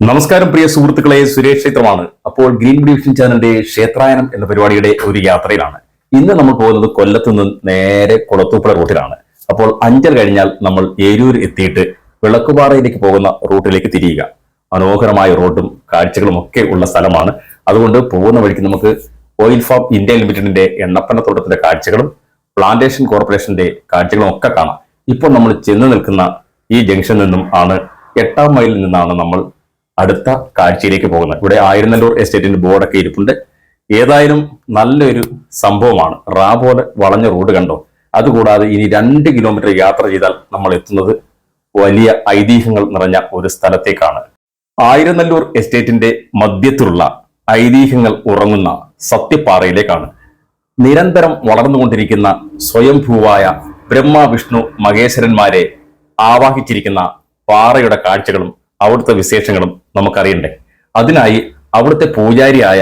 നമസ്കാരം പ്രിയ സുഹൃത്തുക്കളെ. സുരേഷ് ക്ഷേത്രമാണ്. അപ്പോൾ ഗ്രീൻ ഡിവിഷൻ ചാനലിന്റെ ക്ഷേത്രായനം എന്ന പരിപാടിയുടെ ഒരു യാത്രയിലാണ്. ഇന്ന് നമ്മൾ പോകുന്നത് കൊല്ലത്തു നിന്ന് നേരെ കുളത്തൂപ്പുഴ റൂട്ടിലാണ്. അപ്പോൾ അഞ്ചൽ കഴിഞ്ഞാൽ നമ്മൾ ഏരൂർ എത്തിയിട്ട് വിളക്കുപാറയിലേക്ക് പോകുന്ന റൂട്ടിലേക്ക് തിരിയുക. മനോഹരമായ റോഡും കാഴ്ചകളും ഒക്കെ ഉള്ള സ്ഥലമാണ്. അതുകൊണ്ട് പോകുന്ന വഴിക്ക് നമുക്ക് ഓയിൽ ഫാം ഇന്ത്യ ലിമിറ്റഡിന്റെ എണ്ണപ്പനത്തോട്ടത്തിന്റെ കാഴ്ചകളും പ്ലാന്റേഷൻ കോർപ്പറേഷന്റെ കാഴ്ചകളും ഒക്കെ കാണാം. ഇപ്പോൾ നമ്മൾ ചെന്ന് നിൽക്കുന്ന ഈ ജംഗ്ഷനിൽ നിന്നും ആണ് എട്ടാം മൈലിൽ നിന്നാണ് നമ്മൾ അടുത്ത കാഴ്ചയിലേക്ക് പോകുന്നത്. ഇവിടെ ആയിരനല്ലൂർ എസ്റ്റേറ്റിന്റെ ബോർഡൊക്കെ ഇരിപ്പുണ്ട്. ഏതായാലും നല്ലൊരു സംഭവമാണ്. റാ പോലെ വളഞ്ഞ റോഡ് കണ്ടോ? അതുകൂടാതെ ഇനി രണ്ട് കിലോമീറ്റർ യാത്ര ചെയ്താൽ നമ്മൾ എത്തുന്നത് വലിയ ഐതിഹ്യങ്ങൾ നിറഞ്ഞ ഒരു സ്ഥലത്തേക്കാണ്. ആയിരനല്ലൂർ എസ്റ്റേറ്റിന്റെ മധ്യത്തിലുള്ള ഐതിഹ്യങ്ങൾ ഉറങ്ങുന്ന സത്യപ്പാറയിലേക്കാണ് നിരന്തരം വളർന്നുകൊണ്ടിരിക്കുന്ന സ്വയംഭൂവായ ബ്രഹ്മ വിഷ്ണു മഹേശ്വരന്മാരെ ആവാഹിച്ചിരിക്കുന്ന പാറയുടെ കാഴ്ചകളും അവിടുത്തെ വിശേഷങ്ങളും നമുക്കറിയണ്ടേ. അതിനായി അവിടുത്തെ പൂജാരിയായ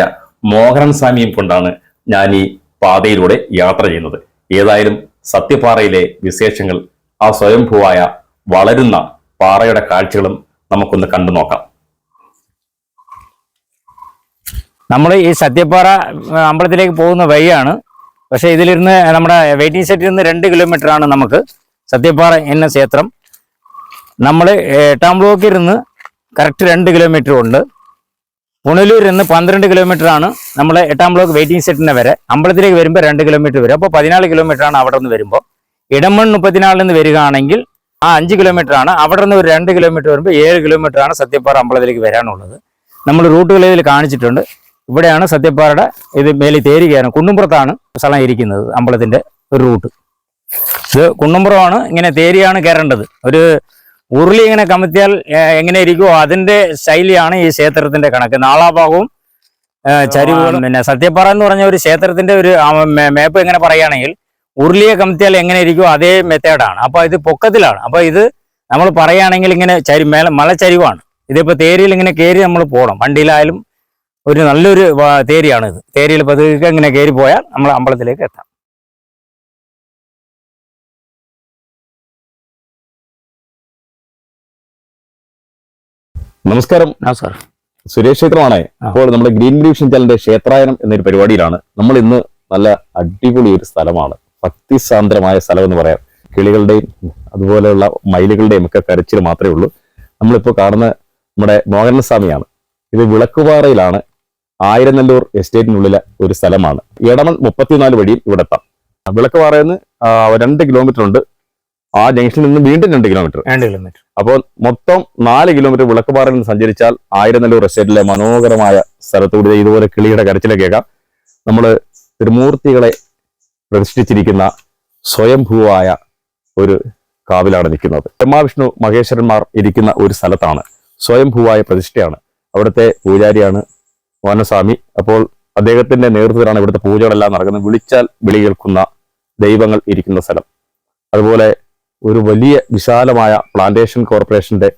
മോഹനൻ സ്വാമിയും കൊണ്ടാണ് ഞാൻ ഈ പാതയിലൂടെ യാത്ര ചെയ്യുന്നത്. ഏതായാലും സത്യപാറയിലെ വിശേഷങ്ങൾ ആ സ്വയംഭൂവായ വളരുന്ന പാറയുടെ കാഴ്ചകളും നമുക്കൊന്ന് കണ്ടു നോക്കാം. നമ്മൾ ഈ സത്യപ്പാറ അമ്പലത്തിലേക്ക് പോകുന്ന വഴിയാണ്. പക്ഷേ ഇതിലിരുന്ന് നമ്മുടെ വെയിറ്റിംഗ് സെറ്റിൽ നിന്ന് രണ്ട് കിലോമീറ്റർ ആണ് നമുക്ക് സത്യപ്പാറ എന്ന ക്ഷേത്രം. നമ്മൾ എട്ടാം ബ്ലോക്കിൽ ഇരുന്ന് കറക്റ്റ് രണ്ട് കിലോമീറ്റർ ഉണ്ട്. പുനലൂരിൽ നിന്ന് പന്ത്രണ്ട് ആണ് നമ്മൾ എട്ടാം ബ്ലോക്ക് വെയിറ്റിംഗ് സെറ്റിന് വരെ. അമ്പലത്തിലേക്ക് വരുമ്പോൾ രണ്ട് കിലോമീറ്റർ വരും. അപ്പോൾ പതിനാല് ആണ് അവിടെ നിന്ന് വരുമ്പോൾ ഇടമൺ മുപ്പത്തിനാലിൽ നിന്ന് വരികയാണെങ്കിൽ ആ അഞ്ച് ആണ്. അവിടെ നിന്ന് ഒരു രണ്ട് കിലോമീറ്റർ വരുമ്പോൾ ഏഴ് ആണ് സത്യപ്പാറ അമ്പലത്തിലേക്ക് വരാനുള്ളത്. നമ്മൾ റൂട്ടുകൾ ഇതിൽ കാണിച്ചിട്ടുണ്ട്. ഇവിടെയാണ് സത്യപ്പാറയുടെ ഇത് മേലിൽ തേരുകയാണ് കുണ്ടുംപുറത്താണ് സ്ഥലം ഇരിക്കുന്നത് അമ്പലത്തിന്റെ ഒരു റൂട്ട് ഇത് കുണ്ടുംപുറമാണ് ഇങ്ങനെ തേരിയാണ് കയറേണ്ടത്. ഒരു ഉരുളി ഇങ്ങനെ കമത്തിയാൽ എങ്ങനെ ഇരിക്കുമോ അതിന്റെ ശൈലിയാണ് ഈ ക്ഷേത്രത്തിന്റെ കണക്ക്. നാളാഭാഗവും ചരിവുകളും. പിന്നെ സത്യപ്പാറ എന്ന് പറഞ്ഞ ഒരു ക്ഷേത്രത്തിന്റെ ഒരു മാപ്പ് എങ്ങനെ പറയുകയാണെങ്കിൽ ഉരുളിയെ കമത്തിയാൽ എങ്ങനെ ഇരിക്കുമോ അതേ മെത്തേഡാണ്. അപ്പൊ ഇത് പൊക്കത്തിലാണ്. അപ്പൊ ഇത് നമ്മൾ പറയുകയാണെങ്കിൽ ഇങ്ങനെ ചരി മേല മലച്ചരിവാണ് ഇതിപ്പോ തേരിയിൽ ഇങ്ങനെ കയറി നമ്മൾ പോകണം. വണ്ടിയിലായാലും ഒരു നല്ലൊരു തേരിയാണ് ഇത് തേരിയിൽ പതുക്കെ ഇങ്ങനെ കയറി പോയാൽ നമ്മൾ അമ്പലത്തിലേക്ക് എത്താം. നമസ്കാരം. നമസ്കാരം. സുരേഷ് ക്ഷേത്രമാണ്. അപ്പോൾ നമ്മുടെ ഗ്രീൻ ഡിവിഷൻ ചാനലിന്റെ ക്ഷേത്രായനം എന്നൊരു പരിപാടിയിലാണ്. നമ്മൾ ഇന്ന് നല്ല അടിപൊളി ഒരു സ്ഥലമാണ്. ഭക്തിസാന്ദ്രമായ സ്ഥലം എന്ന് പറയാം. കിളികളുടെയും അതുപോലെയുള്ള മയിലുകളുടെയും ഒക്കെ കരച്ചിൽ മാത്രമേ ഉള്ളൂ. നമ്മളിപ്പോൾ കാണുന്ന നമ്മുടെ മോഹനസ്വാമിയാണ്. ഇത് വിളക്കുപാറയിലാണ് ആയിരനല്ലൂർ എസ്റ്റേറ്റിനുള്ളിലെ ഒരു സ്ഥലമാണ്. ഇടമൺ മുപ്പത്തിനാല് വഴിയും ഇവിടെ എത്താം വിളക്കുപാറയിൽ നിന്ന് രണ്ട് കിലോമീറ്റർ ഉണ്ട്. ആ ജംഗ്ഷനിൽ നിന്ന് വീണ്ടും രണ്ട് കിലോമീറ്റർ രണ്ട് കിലോമീറ്റർ അപ്പോൾ മൊത്തം നാല് കിലോമീറ്റർ വിളക്കുപാറയിൽ നിന്ന് സഞ്ചരിച്ചാൽ ആയിരനെല്ലൂർ എസ്റ്റേറ്റിലെ മനോഹരമായ സ്ഥലത്തൂടെ ഇതുപോലെ കിളിയുടെ കരച്ചിലെ കേൾക്കാം. നമ്മൾ ത്രിമൂർത്തികളെ പ്രതിഷ്ഠിച്ചിരിക്കുന്ന സ്വയംഭൂവായ ഒരു കാവിലാണ് നിൽക്കുന്നത്. ബ്രഹ്മാവിഷ്ണു മഹേശ്വരന്മാർ ഇരിക്കുന്ന ഒരു സ്ഥലത്താണ്. സ്വയംഭൂവായ പ്രതിഷ്ഠയാണ്. അവിടുത്തെ പൂജാരിയാണ് വാനസ്വാമി. അപ്പോൾ അദ്ദേഹത്തിന്റെ നേതൃത്വത്തിലാണ് ഇവിടുത്തെ പൂജകളെല്ലാം നടക്കുന്നത്. വിളിച്ചാൽ വിളി കേൾക്കുന്ന ദൈവങ്ങൾ ഇരിക്കുന്ന സ്ഥലം. അതുപോലെ ഒരു വലിയ വിശാലമായ പ്ലാന്റേഷൻ കോർപ്പറേഷന്റെ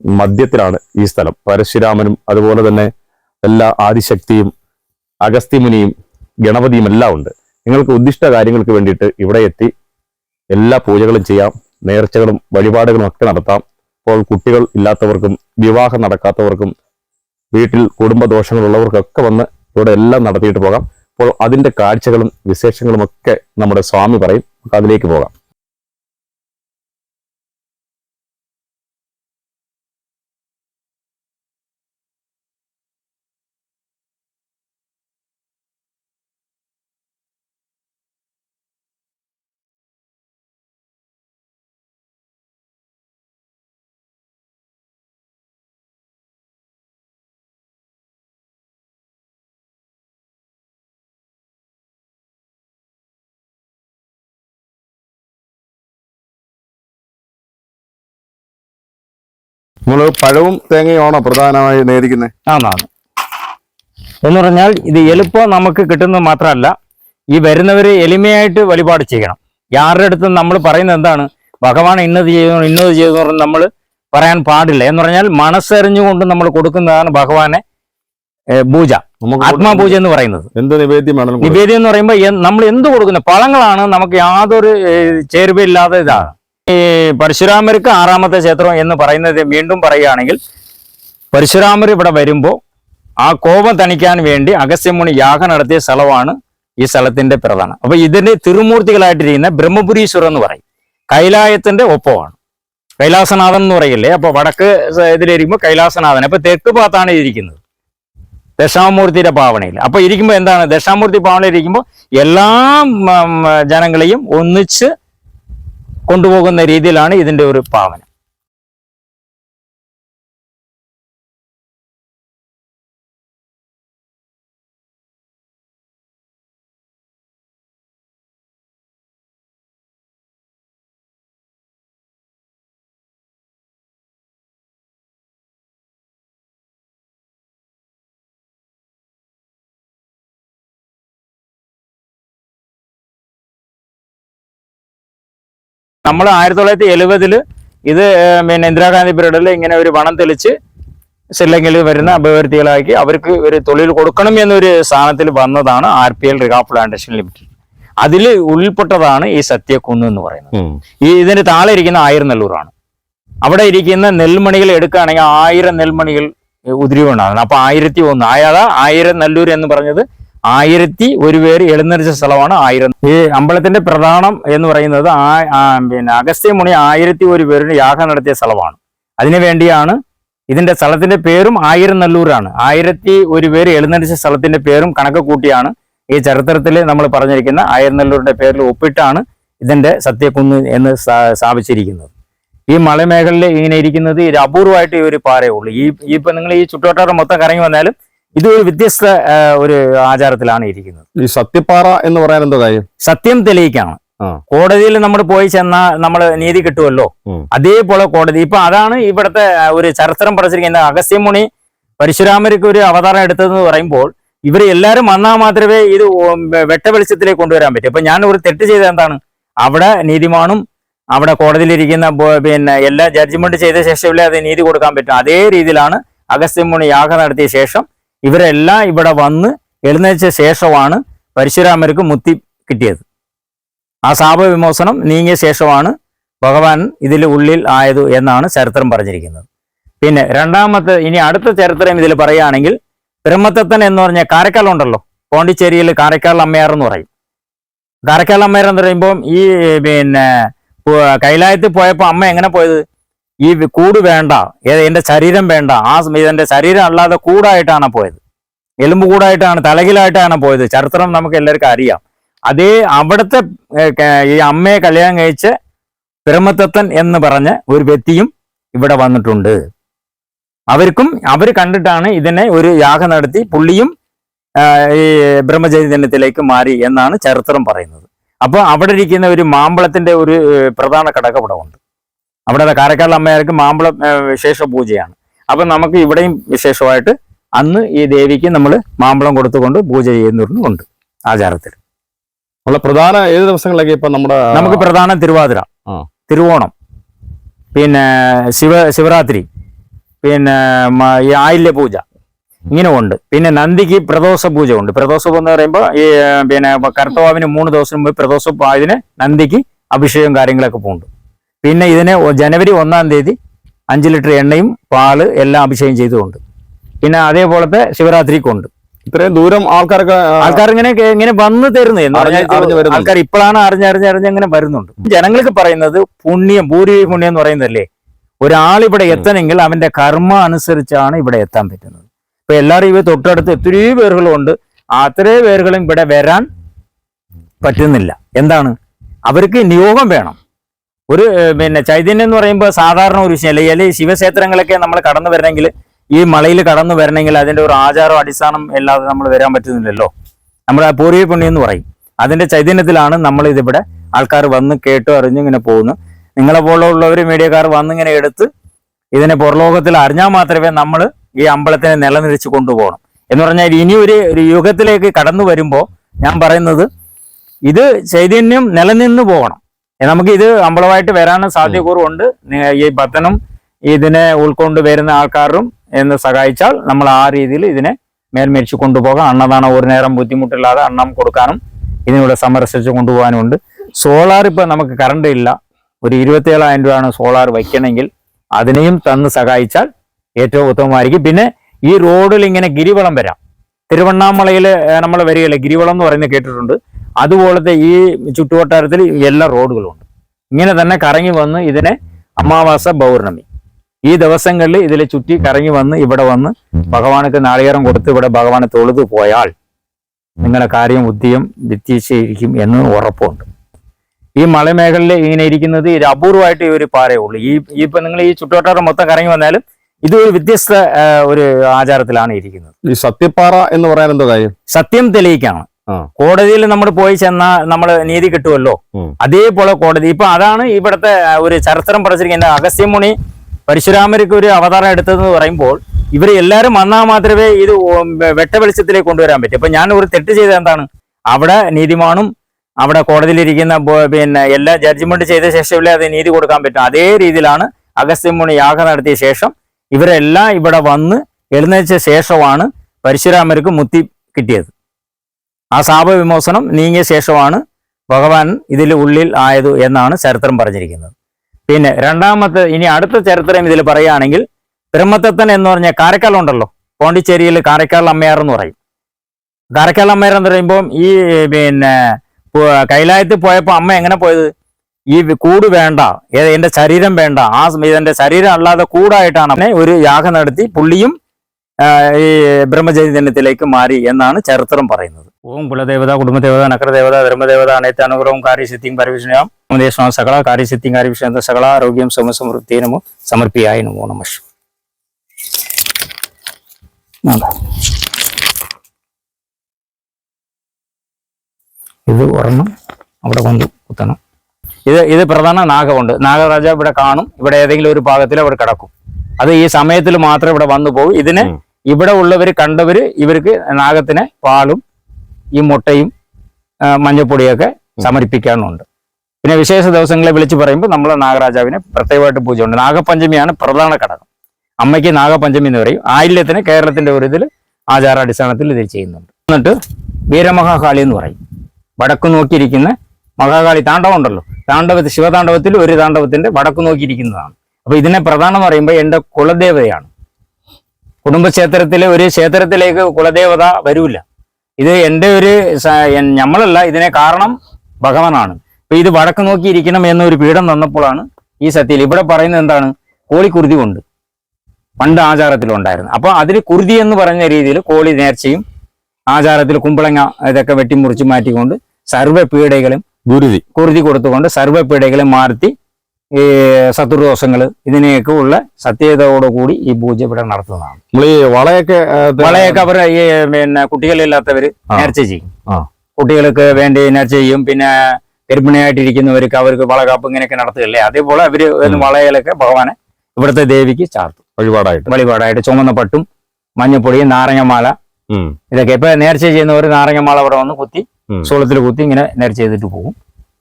മധ്യത്തിലാണ് ഈ സ്ഥലം. പരശുരാമനും അതുപോലെ തന്നെ എല്ലാ ആദിശക്തിയും അഗസ്ത്യമുനിയും ഗണപതിയും എല്ലാം ഉണ്ട്. നിങ്ങൾക്ക് ഉദ്ദിഷ്ട കാര്യങ്ങൾക്ക് വേണ്ടിയിട്ട് ഇവിടെ എത്തി എല്ലാ പൂജകളും ചെയ്യാം. നേർച്ചകളും വഴിപാടുകളും ഒക്കെ നടത്താം. ഇപ്പോൾ കുട്ടികൾ ഇല്ലാത്തവർക്കും വിവാഹം നടക്കാത്തവർക്കും വീട്ടിൽ കുടുംബദോഷങ്ങളുള്ളവർക്കൊക്കെ വന്ന് ഇവിടെ എല്ലാം നടത്തിയിട്ട് പോകാം. അപ്പോൾ അതിന്റെ കാഴ്ചകളും വിശേഷങ്ങളും ഒക്കെ നമ്മുടെ സ്വാമി പറയും. നമുക്ക് അതിലേക്ക് പോകാം. നമ്മൾ പഴവും തേങ്ങയുമാണോ പ്രധാനമായി നേരിക്കുന്നത്? ആന്നാണ് എന്ന് പറഞ്ഞാൽ ഇത് എളുപ്പം നമുക്ക് കിട്ടുന്നത് മാത്രമല്ല ഈ വരുന്നവര് എളിമയായിട്ട് വഴിപാട് ചെയ്യണം. ആരുടെ അടുത്തും നമ്മൾ പറയുന്നത് എന്താണ്? ഭഗവാൻ ഇന്നത് ചെയ്തു ഇന്നത് ചെയ്തു പറഞ്ഞ് നമ്മൾ പറയാൻ പാടില്ല. എന്ന് പറഞ്ഞാൽ മനസ്സറിഞ്ഞുകൊണ്ട് നമ്മൾ കൊടുക്കുന്നതാണ് ഭഗവാനെ പൂജ. ആത്മാപൂജ എന്ന് പറയുന്നത്. എന്ത് നിവേദ്യം വേണമെങ്കിലും നിവേദ്യം എന്ന് പറയുമ്പോൾ നമ്മൾ എന്ത് കൊടുക്കുന്ന? പഴങ്ങളാണ് നമുക്ക് യാതൊരു ചേരുവയില്ലാതെ ഇതാണ്. ഈ പരശുരാമർക്ക് ആറാമത്തെ ക്ഷേത്രം എന്ന് പറയുന്നത് വീണ്ടും പറയുകയാണെങ്കിൽ പരശുരാമർ ഇവിടെ വരുമ്പോൾ ആ കോപം തണിക്കാൻ വേണ്ടി അഗസ്ത്യമുനി യാഗം നടത്തിയ സ്ഥലമാണ് ഈ സ്ഥലത്തിന്റെ പ്രധാനം. അപ്പൊ ഇതിന്റെ തിരുമൂർത്തികളായിട്ടിരിക്കുന്ന ബ്രഹ്മപുരീശ്വരം എന്ന് പറയും. കൈലായത്തിന്റെ ഒപ്പമാണ്. കൈലാസനാഥൻ എന്ന് പറയില്ലേ? അപ്പൊ വടക്ക് ഇതിലിരിക്കുമ്പോൾ കൈലാസനാഥൻ. അപ്പൊ തെക്ക് ഭാഗത്താണ് ഇരിക്കുന്നത്. ദശാമൂർത്തിയുടെ പാവണയിൽ അപ്പൊ ഇരിക്കുമ്പോൾ എന്താണ്? ദശാമൂർത്തി പാവണയിൽ ഇരിക്കുമ്പോൾ എല്ലാ ജനങ്ങളെയും ഒന്നിച്ച് കൊണ്ടുപോകുന്ന രീതിയിലാണ് ഇതിന്റെ ഒരു പാവനം. നമ്മൾ ആയിരത്തി തൊള്ളായിരത്തി എഴുപതിൽ ഇത് പിന്നെ ഇന്ദിരാഗാന്ധി പീരീഡിൽ ഇങ്ങനെ ഒരു പണം തെളിച്ച് ശ്രീലങ്കയിൽ വരുന്ന അഭിവൃദ്ധികളാക്കി അവർക്ക് ഒരു തൊഴിൽ കൊടുക്കണം എന്നൊരു സ്ഥാനത്തിൽ വന്നതാണ് ആർ പി എൽ റിഗാ പ്ലാന്റേഷൻ ലിമിറ്റഡ്. അതിൽ ഉൾപ്പെട്ടതാണ് ഈ സത്യക്കുന്ന് എന്ന് പറയുന്നത്. ഈ ഇതിന് താഴെ ഇരിക്കുന്ന ആയിരം നെല്ലൂറാണ്. അവിടെ ഇരിക്കുന്ന നെൽമണികൾ എടുക്കുകയാണെങ്കിൽ ആയിരം നെൽമണികൾ ഉതിരി ഉണ്ടാകുന്നു. അപ്പൊ ആയിരത്തി ഒന്ന് അതായത് ആയിരം നെല്ലൂർ എന്ന് പറഞ്ഞത് ആയിരത്തി ഒരു പേര് എഴുന്നരിച്ച സ്ഥലമാണ് ആയിരം. ഈ അമ്പലത്തിന്റെ പ്രധാനം എന്ന് പറയുന്നത് പിന്നെ അഗസ്ത്യമുനി ആയിരത്തി ഒരു പേരുടെ യാഗം നടത്തിയ സ്ഥലമാണ്. അതിനു വേണ്ടിയാണ് ഇതിന്റെ സ്ഥലത്തിന്റെ പേരും ആയിരം നല്ലൂരാണ്. ആയിരത്തി ഒരു പേര് എഴുന്നരിച്ച സ്ഥലത്തിന്റെ പേരും കണക്ക് കൂട്ടിയാണ് ഈ ചരിത്രത്തിൽ നമ്മൾ പറഞ്ഞിരിക്കുന്ന ആയിരം നല്ലൂരിന്റെ പേരിൽ ഒപ്പിട്ടാണ് ഇതിന്റെ സത്യക്കുന്ന് എന്ന് സ്ഥാ- സ്ഥാപിച്ചിരിക്കുന്നത്. ഈ മലമേഖലയിൽ ഇങ്ങനെ ഇരിക്കുന്നത് ഒരു അപൂർവമായിട്ട് ഈ ഒരു പാറയുള്ളൂ ഈ ഇപ്പൊ നിങ്ങൾ ഈ ചുറ്റുവട്ടാരം മൊത്തം കറങ്ങി വന്നാലും ഇത് ഒരു വ്യത്യസ്ത ഒരു ആചാരത്തിലാണ് ഇരിക്കുന്നത്. ഈ സത്യപ്പാറ എന്ന് പറയാൻ എന്തോ കാര്യം? സത്യം തെളിയിക്കാണ്. കോടതിയിൽ നമ്മൾ പോയി ചെന്നാൽ നമ്മൾ നീതി കിട്ടുമല്ലോ അതേപോലെ കോടതി ഇപ്പൊ അതാണ് ഇവിടുത്തെ ഒരു ചരിത്രം പറഞ്ഞിരിക്കുന്നത് അഗസ്ത്യമുനി പരശുരാമർക്ക് ഒരു അവതാരം എടുത്തതെന്ന് പറയുമ്പോൾ ഇവർ എല്ലാവരും വന്നാൽ മാത്രമേ ഇത് ഓ- വെട്ട വെളിച്ചത്തിലേക്ക് കൊണ്ടുവരാൻ പറ്റൂ. അപ്പൊ ഞാൻ ഒരു തെറ്റ് ചെയ്തത് എന്താണ്? അവിടെ നീതിമാണും അവിടെ കോടതിയിലിരിക്കുന്ന പിന്നെ എല്ലാ ജഡ്ജ്മെന്റ് ചെയ്ത ശേഷമല്ലേ അത് നീതി കൊടുക്കാൻ പറ്റും. അതേ രീതിയിലാണ് അഗസ്ത്യമുണി യാഗം നടത്തിയ ശേഷം ഇവരെല്ലാം ഇവിടെ വന്ന് എഴുന്നേച്ച ശേഷമാണ് പരശുരാമർക്ക് മുത്തി കിട്ടിയത്. ആ ശാപവിമോചനം നീങ്ങിയ ശേഷമാണ് ഭഗവാൻ ഇതിൽ ഉള്ളിൽ ആയത് എന്നാണ് ചരിത്രം പറഞ്ഞിരിക്കുന്നത്. പിന്നെ രണ്ടാമത്തെ ഇനി അടുത്ത ചരിത്രം ഇതിൽ പറയുകയാണെങ്കിൽ ബ്രഹ്മത്തത്തൻ എന്ന് പറഞ്ഞ കാരക്കാൽ ഉണ്ടല്ലോ പോണ്ടിച്ചേരിയിൽ കാരക്കാൽ അമ്മയാർ എന്ന് പറയും. കാരക്കാൽ അമ്മയാർ എന്ന് പറയുമ്പോൾ ഈ പിന്നെ കൈലായത്തിൽ പോയപ്പോൾ അമ്മ എങ്ങനെ പോയത്? ഈ കൂട് വേണ്ട എന്റെ ശരീരം വേണ്ട ആ എന്റെ ശരീരം അല്ലാതെ കൂടായിട്ടാണ് പോയത്. എലുമ്പ് കൂടായിട്ടാണ് തലകിലായിട്ടാണ് പോയത്. ചരിത്രം നമുക്ക് എല്ലാവർക്കും അറിയാം. അതേ അവിടുത്തെ ഈ അമ്മയെ കല്യാണം കഴിച്ച് പിറമത്തത്തൻ എന്ന് പറഞ്ഞ ഒരു വ്യക്തിയും ഇവിടെ വന്നിട്ടുണ്ട്. അവർക്കും അവർ കണ്ടിട്ടാണ് ഇതിനെ ഒരു യാഗം നടത്തി പുള്ളിയും ഈ ബ്രഹ്മചൈതന്യത്തിലേക്ക് മാറി എന്നാണ് ചരിത്രം പറയുന്നത്. അപ്പോൾ അവിടെ ഇരിക്കുന്ന ഒരു മാമ്പളത്തിന്റെ ഒരു പ്രധാന ഘടകം ഇവിടെ ഉണ്ട്. അവിടെ കാരക്കാട് അമ്മയാർക്ക് മാമ്പളം വിശേഷ പൂജയാണ്. അപ്പൊ നമുക്ക് ഇവിടെയും വിശേഷമായിട്ട് അന്ന് ഈ ദേവിക്ക് നമ്മൾ മാമ്പളം കൊടുത്തുകൊണ്ട് പൂജ ചെയ്യുന്നുണ്ട് ആചാരത്തിൽ. പ്രധാന ഏത് ദിവസങ്ങളിലൊക്കെ ഇപ്പൊ നമ്മുടെ നമുക്ക് പ്രധാന തിരുവാതിര. തിരുവോണം. പിന്നെ ശിവ ശിവരാത്രി. പിന്നെ ഈ ആയില്യ പൂജ. ഇങ്ങനെ ഉണ്ട്. പിന്നെ നന്ദിക്ക് പ്രദോഷ പൂജ ഉണ്ട്. പ്രദോഷ എന്ന് പറയുമ്പോൾ ഈ പിന്നെ കർത്തവാവിന് മൂന്ന് ദിവസം മുമ്പ് പ്രദോഷ ആയതിന് നന്ദിക്ക് അഭിഷേകം കാര്യങ്ങളൊക്കെ പോകുന്നുണ്ട്. പിന്നെ ഇതിന് ജനുവരി ഒന്നാം തീയതി അഞ്ച് ലിറ്റർ എണ്ണയും പാൽ എല്ലാം അഭിഷേകം ചെയ്തുകൊണ്ട്. പിന്നെ അതേപോലത്തെ ശിവരാത്രിക്കുണ്ട് ഇത്രയും ദൂരം ആൾക്കാരൊക്കെ ആൾക്കാർ ഇങ്ങനെ ഇങ്ങനെ വന്നു തരുന്നത് ആൾക്കാർ ഇപ്പോഴാണ് അറിഞ്ഞറിഞ്ഞറിഞ്ഞ് ഇങ്ങനെ വരുന്നുണ്ട്. ജനങ്ങൾക്ക് പറയുന്നത് പുണ്യം ഭൂരി പുണ്യം എന്ന് പറയുന്നതല്ലേ? ഒരാൾ ഇവിടെ എത്തണമെങ്കിൽ അവന്റെ കർമ്മ അനുസരിച്ചാണ് ഇവിടെ എത്താൻ പറ്റുന്നത്. ഇപ്പൊ എല്ലാവരും ഇവ തൊട്ടടുത്ത് ഒത്തിരി പേരുകളുണ്ട്. അത്രേ പേരുകളും ഇവിടെ വരാൻ പറ്റുന്നില്ല. എന്താണ്? അവർക്ക് നിയോഗം വേണം. ഒരു പിന്നെ ചൈതന്യം എന്ന് പറയുമ്പോൾ സാധാരണ ഒരു വിഷയം അല്ലെങ്കിൽ ശിവക്ഷേത്രങ്ങളൊക്കെ നമ്മൾ കടന്നു വരണമെങ്കിൽ ഈ മലയിൽ കടന്നു വരണമെങ്കിൽ അതിന്റെ ഒരു ആചാരം അടിസ്ഥാനം ഇല്ലാതെ നമ്മൾ വരാൻ പറ്റുന്നില്ലല്ലോ. നമ്മൾ ആ പൂർവീക പുണ്യം എന്ന് പറയും. അതിന്റെ ചൈതന്യത്തിലാണ് നമ്മൾ ഇതിവിടെ ആൾക്കാർ വന്ന് കേട്ടു അറിഞ്ഞു ഇങ്ങനെ പോകുന്നു നിങ്ങളെ പോലുള്ളവർ മീഡിയക്കാർ വന്നിങ്ങനെ എടുത്ത് ഇതിനെ പുറലോകത്തിൽ അറിഞ്ഞാൽ മാത്രമേ നമ്മൾ ഈ അമ്പലത്തിനെ നിലനിരിച്ച് കൊണ്ടുപോകണം. എന്ന് പറഞ്ഞാൽ ഇനി ഒരു ഒരു യുഗത്തിലേക്ക് കടന്നു വരുമ്പോൾ ഞാൻ പറയുന്നത് ഇത് ചൈതന്യം നിലനിന്ന് പോകണം. നമുക്ക് ഇത് അമ്പളമായിട്ട് വരാനും സാധ്യത കുറവുണ്ട് ഈ ഭക്തനും ഇതിനെ ഉൾക്കൊണ്ട് വരുന്ന ആൾക്കാരും എന്ന് സഹായിച്ചാൽ നമ്മൾ ആ രീതിയിൽ ഇതിനെ മേൽമേടിച്ച് കൊണ്ടുപോകാം. അന്നദാനം ഒരു നേരം ബുദ്ധിമുട്ടില്ലാതെ അന്നം കൊടുക്കാനും ഇതിനൂടെ സംരക്ഷിച്ച് കൊണ്ടുപോകാനും ഉണ്ട് സോളാർ ഇപ്പൊ നമുക്ക് കറണ്ട് ഇല്ല. ഒരു ഇരുപത്തിയേഴായിരം രൂപയാണ് സോളാർ വയ്ക്കണമെങ്കിൽ അതിനെയും തന്ന് സഹായിച്ചാൽ ഏറ്റവും ഉത്തമമായിരിക്കും. പിന്നെ ഈ റോഡിൽ ഇങ്ങനെ ഗിരിവളം വരാം. തിരുവണ്ണാമലയിൽ നമ്മൾ വരികയില്ല? ഗിരിവളം എന്ന് പറയുന്നത് കേട്ടിട്ടുണ്ട്. അതുപോലത്തെ ഈ ചുറ്റുവട്ടാരത്തിൽ എല്ലാ റോഡുകളും ഉണ്ട് ഇങ്ങനെ തന്നെ കറങ്ങി വന്ന് ഇതിനെ അമാവാസ പൗർണമി. ഈ ദിവസങ്ങളിൽ ഇതിൽ ചുറ്റി കറങ്ങി വന്ന് ഇവിടെ വന്ന് ഭഗവാനക്ക് നാളികേരം കൊടുത്ത് ഇവിടെ ഭഗവാനെ തൊഴുതു പോയാൽ നിങ്ങളുടെ കാര്യം ബുദ്ധിയും വ്യത്യസ്തയിരിക്കും എന്ന് ഉറപ്പുണ്ട്. ഈ മലമേഖലയിൽ ഇങ്ങനെ ഇരിക്കുന്നത് ഒരു അപൂർവമായിട്ട് ഈ ഒരു പാറയേ ഉള്ളൂ. ഈ ഇപ്പൊ നിങ്ങൾ ഈ ചുറ്റുവട്ടാരം മൊത്തം കറങ്ങി വന്നാലും ഇത് ഒരു വ്യത്യസ്ത ഒരു ആചാരത്തിലാണ് ഇരിക്കുന്നത്. ഈ സത്യപ്പാറ എന്ന് പറയാൻ എന്താ കാര്യം? സത്യം തെളിയിക്കണം. കോടതിയിൽ നമ്മൾ പോയി ചെന്നാൽ നമ്മൾ നീതി കിട്ടുമല്ലോ അതേപോലെ കോടതി. ഇപ്പൊ അതാണ് ഇവിടുത്തെ ഒരു ചരിത്രം പഠിച്ചിരിക്കുന്നത് അഗസ്ത്യമുനി പരശുരാമർക്ക് ഒരു അവതാരം എടുത്തതെന്ന് പറയുമ്പോൾ ഇവർ എല്ലാവരും വന്നാൽ മാത്രമേ ഇത് വെട്ട വെളിച്ചത്തിലേക്ക് കൊണ്ടുവരാൻ പറ്റൂ. അപ്പൊ ഞാൻ ഒരു തെറ്റ് ചെയ്ത എന്താണ്? അവിടെ നീതിമാണും അവിടെ കോടതിയിലിരിക്കുന്ന പിന്നെ എല്ലാ ജഡ്ജ്മെന്റ് ചെയ്ത ശേഷമല്ലേ അത് നീതി കൊടുക്കാൻ പറ്റും. അതേ രീതിയിലാണ് അഗസ്ത്യമുണി യാഗം നടത്തിയ ശേഷം ഇവരെല്ലാം ഇവിടെ വന്ന് എഴുന്നേച്ച ശേഷമാണ് പരശുരാമർക്ക് മുത്തി കിട്ടിയത്. ആ ശാപവിമോചനം നീങ്ങിയ ശേഷമാണ് ഭഗവാൻ ഇതിൽ ഉള്ളിൽ ആയത് എന്നാണ് ചരിത്രം പറഞ്ഞിരിക്കുന്നത്. പിന്നെ രണ്ടാമത്തെ ഇനി അടുത്ത ചരിത്രം ഇതിൽ പറയുകയാണെങ്കിൽ ബ്രഹ്മത്തത്തൻ എന്ന് പറഞ്ഞ കാരക്കാൽ ഉണ്ടല്ലോ പോണ്ടിച്ചേരിയിൽ കാരക്കാൽ അമ്മയാർ എന്ന് പറയും. കാരക്കാൽ അമ്മയാർ എന്ന് പറയുമ്പോൾ ഈ പിന്നെ കൈലായത്തിൽ പോയപ്പോൾ അമ്മ എങ്ങനെ പോയത്? ഈ കൂട് വേണ്ട എന്റെ ശരീരം വേണ്ട ആ ഇതെന്റെ ശരീരം അല്ലാതെ കൂടായിട്ടാണ് ഒരു യാഗം നടത്തി പുള്ളിയും ഈ ബ്രഹ്മചൈതന്യത്തിലേക്ക് മാറി എന്നാണ് ചരിത്രം പറയുന്നത്. ഓം കുലദേവത കുടുംബദേവത നക്രദേവത ധർമ്മദേവത അനേത്ത അനുഗ്രഹം കാര്യസിദ്ധിയും പരിവിഷ്ണയാം. ദേശം സകല കാര്യസിദ്ധിയും കാര്യവിഷ്ണ സകല ആരോഗ്യം സമസമൃദ്ധി നമോ സമർപ്പിയായ നമോ നമ. ശിവായ. ഇത് ഒരെണ്ണം അവിടെ കൊണ്ട് കുത്തണം. ഇത് ഇത് പ്രധാന നാഗമുണ്ട്. നാഗരാജ ഇവിടെ കാണും. ഇവിടെ ഏതെങ്കിലും ഒരു ഭാഗത്തിൽ അവിടെ കിടക്കും. അത് ഈ സമയത്തിൽ മാത്രം ഇവിടെ വന്നു പോകും. ഇതിന് ഇവിടെ ഉള്ളവർ കണ്ടവര് ഇവർക്ക് നാഗത്തിന് പാലും ഈ മുട്ടയും മഞ്ഞപ്പൊടിയൊക്കെ സമർപ്പിക്കാനുണ്ട്. പിന്നെ വിശേഷ ദിവസങ്ങളെ വിളിച്ചു പറയുമ്പോൾ നമ്മൾ നാഗരാജാവിനെ പ്രത്യേകമായിട്ട് പൂജയുണ്ട്. നാഗപഞ്ചമിയാണ് പ്രധാന ഘടകം. അമ്മയ്ക്ക് നാഗപഞ്ചമി എന്ന് പറയും. ആയില്യത്തിന് കേരളത്തിന്റെ ഒരു ഇതിൽ ആചാരാടിസ്ഥാനത്തിൽ ഇത് ചെയ്യുന്നുണ്ട്. എന്നിട്ട് വീരമഹാകാളി എന്ന് പറയും. വടക്കു നോക്കിയിരിക്കുന്ന മഹാകാളി താണ്ഡവം ഉണ്ടല്ലോ. താണ്ഡവത്തിൽ ശിവതാണ്ഡവത്തിൽ ഒരു താണ്ഡവത്തിന്റെ വടക്കു നോക്കിയിരിക്കുന്നതാണ്. അപ്പൊ ഇതിനെ പ്രധാനം എന്ന് പറയുമ്പോൾ എന്റെ കുലദേവതയാണ്. കുടുംബക്ഷേത്രത്തിലെ ഒരു ക്ഷേത്രത്തിലേക്ക് കുലദേവത വരൂല. ഇത് എന്റെ ഒരു നമ്മളല്ല ഇതിനെ കാരണം ഭഗവാനാണ്. അപ്പൊ ഇത് വടക്ക് നോക്കിയിരിക്കണം എന്നൊരു പീഠം തന്നപ്പോഴാണ് ഈ സത്യയിൽ. ഇവിടെ പറയുന്നത് എന്താണ്? കോളിക്കുരുതി കൊണ്ട്. പണ്ട് ആചാരത്തിലുണ്ടായിരുന്നു. അപ്പൊ അതിൽ കുരുതി എന്ന് പറഞ്ഞ രീതിയിൽ കോളി നേർച്ചയും ആചാരത്തിൽ കുമ്പളങ്ങ ഇതൊക്കെ വെട്ടിമുറിച്ച് മാറ്റിക്കൊണ്ട് സർവ പീഡകളും കുരുതി കൊടുത്തുകൊണ്ട് സർവ പീഡകളും മാറ്റി ഈ ശത്രുദോഷങ്ങൾ ഇതിനെയൊക്കെ ഉള്ള സത്യതയോടുകൂടി ഈ പൂജ ഇവിടെ നടത്തുന്നതാണ് നമ്മൾ ഈ വളയൊക്കെ വളയൊക്കെ അവർ ഈ പിന്നെ കുട്ടികളില്ലാത്തവര് ആ. നേർച്ച ചെയ്യും. കുട്ടികൾക്ക് വേണ്ടി നേർച്ച ചെയ്യും. പിന്നെ ഗർഭിണിയായിട്ടിരിക്കുന്നവർക്ക് അവർക്ക് വളകാപ്പ് ഇങ്ങനെയൊക്കെ നടത്തുകയല്ലേ? അതേപോലെ അവർ വളയലൊക്കെ ഭഗവാനെ ഇവിടുത്തെ ദേവിക്ക് ചാർത്തും. വഴിപാടായിട്ട്. വഴിപാടായിട്ട് ചുമന്ന പട്ടും മഞ്ഞപ്പൊടിയും നാരങ്ങമാല. ഇതൊക്കെ. ഇപ്പൊ നേർച്ച ചെയ്യുന്നവർ നാരങ്ങമാല അവിടെ വന്ന് കുത്തി. സോളത്തിൽ കുത്തി ഇങ്ങനെ നേർച്ച ചെയ്തിട്ട് പോകും.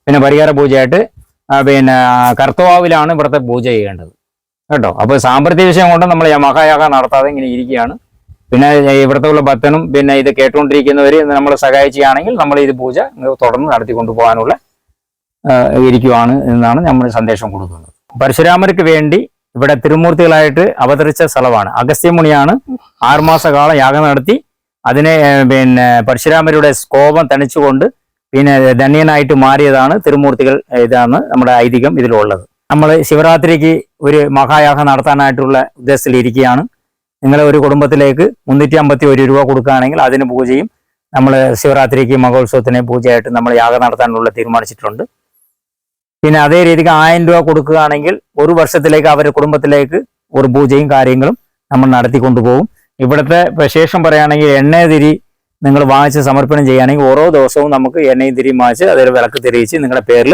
പിന്നെ പരിഹാര പൂജയായിട്ട് പിന്നെ കർത്തവാവിലാണ് ഇവിടുത്തെ പൂജ ചെയ്യേണ്ടത്. കേട്ടോ? അപ്പോൾ സാമ്പത്തിക വിഷയം കൊണ്ട് നമ്മൾ മഹായാഗം നടത്താതെ ഇങ്ങനെ ഇരിക്കുകയാണ്. പിന്നെ ഇവിടുത്തെ ഉള്ള ഭക്തനും പിന്നെ ഇത് കേട്ടുകൊണ്ടിരിക്കുന്നവര് നമ്മൾ സഹായിക്കുകയാണെങ്കിൽ നമ്മൾ ഇത് പൂജ തുടർന്ന് നടത്തിക്കൊണ്ടു പോകാനുള്ള ഇരിക്കുവാണ് എന്നാണ് നമ്മൾ സന്ദേശം കൊടുക്കുന്നത്. പരശുരാമർക്ക് വേണ്ടി ഇവിടെ തിരുമൂർത്തികളായിട്ട് അവതരിച്ച സ്ഥലമാണ്. അഗസ്ത്യമുനിയാണ് ആറുമാസകാലം യാഗം നടത്തി. അതിനെ പിന്നെ പരശുരാമരുടെ കോപം തണിച്ചുകൊണ്ട് പിന്നെ ധന്യനായിട്ട് മാറിയതാണ് തിരുമൂർത്തികൾ ഇതാണ് നമ്മുടെ ഐതിഹ്യം ഇതിലുള്ളത്. നമ്മൾ ശിവരാത്രിക്ക് ഒരു മഹായാഗം നടത്താനായിട്ടുള്ള ഉദ്ദേശത്തിൽ ഇരിക്കുകയാണ്. നിങ്ങളെ ഒരു കുടുംബത്തിലേക്ക് മുന്നൂറ്റി അമ്പത്തി ഒരു രൂപ കൊടുക്കുകയാണെങ്കിൽ അതിന് പൂജയും നമ്മൾ ശിവരാത്രിക്ക് മഹോത്സവത്തിന് പൂജയായിട്ട് നമ്മൾ യാഗം നടത്താനുള്ള തീരുമാനിച്ചിട്ടുണ്ട്. പിന്നെ അതേ രീതിക്ക് ആയിരം രൂപ കൊടുക്കുകയാണെങ്കിൽ ഒരു വർഷത്തിലേക്ക് അവരുടെ കുടുംബത്തിലേക്ക് ഒരു പൂജയും കാര്യങ്ങളും നമ്മൾ നടത്തി കൊണ്ടുപോകും ഇവിടുത്തെ വിശേഷം പറയുകയാണെങ്കിൽ എണ്ണതിരി നിങ്ങൾ വാങ്ങിച്ച് സമർപ്പണം ചെയ്യുകയാണെങ്കിൽ ഓരോ ദിവസവും നമുക്ക് എണ്ണയും തിരിയും വാങ്ങിച്ച് അതൊരു വിളക്ക് തിരിയിച്ച് നിങ്ങളുടെ പേരിൽ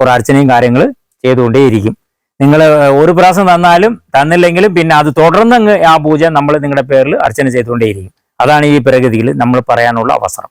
ഒരു അർച്ചനയും കാര്യങ്ങൾ ചെയ്തുകൊണ്ടേയിരിക്കും. നിങ്ങൾ ഒരു പ്രാവശ്യം തന്നാലും തന്നില്ലെങ്കിലും പിന്നെ അത് തുടർന്ന് ആ പൂജ നമ്മൾ നിങ്ങളുടെ പേരിൽ അർച്ചന ചെയ്തുകൊണ്ടേയിരിക്കും. അതാണ് ഈ പ്രഗതിയിൽ നമ്മൾ പറയാനുള്ള അവസരം.